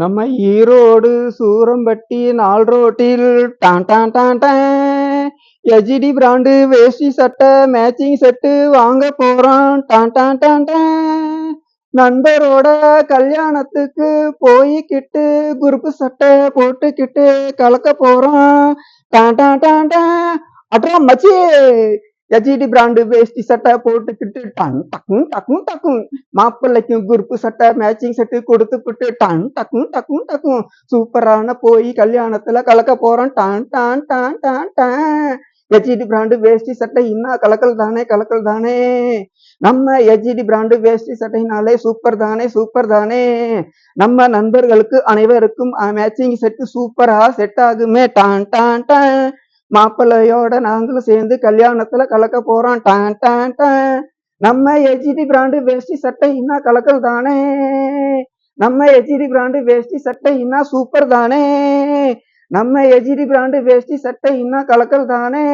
நம்ம ஈரோடு சூரம்பட்டி நாள் ரோட்டில் டான் டான் டான் டான். எஜிடி பிராண்டு வேஷ்டி சட்டை மேட்சிங் செட்டு வாங்க போறோம். டான் டான் டான் டான். நண்பரோட கல்யாணத்துக்கு போய்கிட்டு குருப்பு சட்டை போட்டுக்கிட்டு கலக்க போறோம். டான் டான் டான் டான். மச்சி எஜிடி பிராண்டு வேஷ்டி சட்டை போட்டுக்கிட்டு டன் டக்கும் டக்கும் டக்கும் மாப்பிள்ளைக்கும் குரூப்பு சட்டை மேட்சிங் செட்டு கொடுத்துக்கிட்டு டன் டக்கும் டக்கும் டக்கும் சூப்பரான போய் கல்யாணத்துல கலக்க போறோம். டான் டான் டான் டான் டான். எஜிடி பிராண்டு வேஷ்டி சட்டை இன்னும் கலக்கல் தானே கலக்கல் தானே. நம்ம எஜிடி பிராண்டு வேஷ்டி சட்டைனாலே சூப்பர் தானே சூப்பர் தானே. நம்ம நண்பர்களுக்கு அனைவருக்கும் மேட்சிங் செட்டு சூப்பரா செட் ஆகுமே. டான் டான் டான். மாப்பிள்ளையோட நாங்களும் சேர்ந்து கல்யாணத்துல கலக்க போறோம். டான் டான் டான். நம்ம எஜிடி பிராண்டு வேஷ்டி சட்டை இன்னும் கலக்கல் தானே. நம்ம எஜிடி பிராண்டு வேஷ்டி சட்டை இன்னும் சூப்பர் தானே. நம்ம எஜிடி பிராண்டு வேஷ்டி சட்டை இன்னும் கலக்கல் தானே.